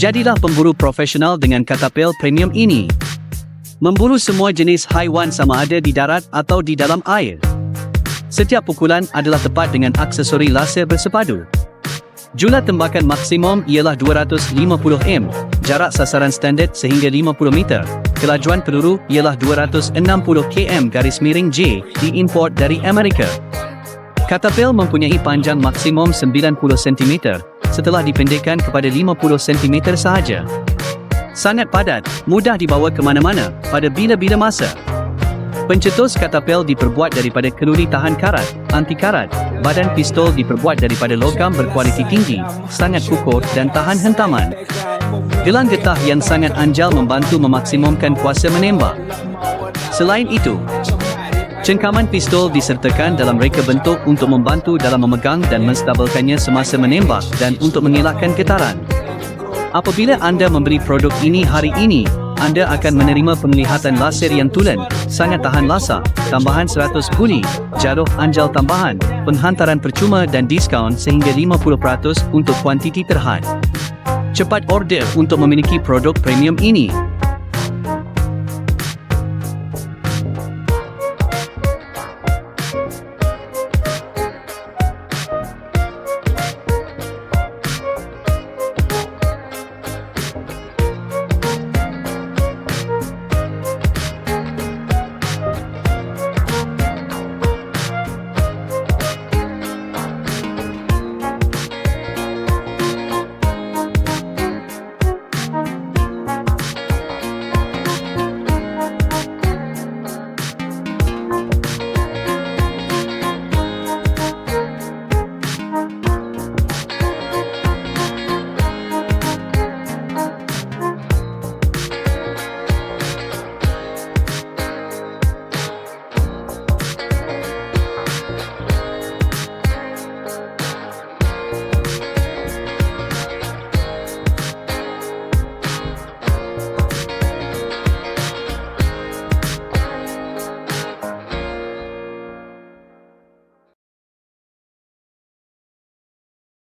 Jadilah pemburu profesional dengan katapel premium ini. Memburu semua jenis haiwan sama ada di darat atau di dalam air. Setiap pukulan adalah tepat dengan aksesori laser bersepadu. Jumlah tembakan maksimum ialah 250M, jarak sasaran standard sehingga 50 meter. Kelajuan peluru ialah 260 km garis miring J diimport dari Amerika. Katapel mempunyai panjang maksimum 90 cm setelah dipendekkan kepada 50 cm sahaja. Sangat padat, mudah dibawa ke mana-mana pada bila-bila masa. Pencetus katapel diperbuat daripada keluri tahan karat, anti karat. Badan pistol diperbuat daripada logam berkualiti tinggi, sangat kukuh dan tahan hentaman. Gelang getah yang sangat anjal membantu memaksimumkan kuasa menembak. Selain itu, cengkaman pistol disertakan dalam reka bentuk untuk membantu dalam memegang dan menstabilkannya semasa menembak dan untuk mengelakkan getaran. Apabila anda membeli produk ini hari ini, anda akan menerima penglihatan laser yang tulen, sangat tahan lasak, tambahan 100 guli, jaruh anjal tambahan, penghantaran percuma dan diskaun sehingga 50% untuk kuantiti terhad. Cepat order untuk memiliki produk premium ini.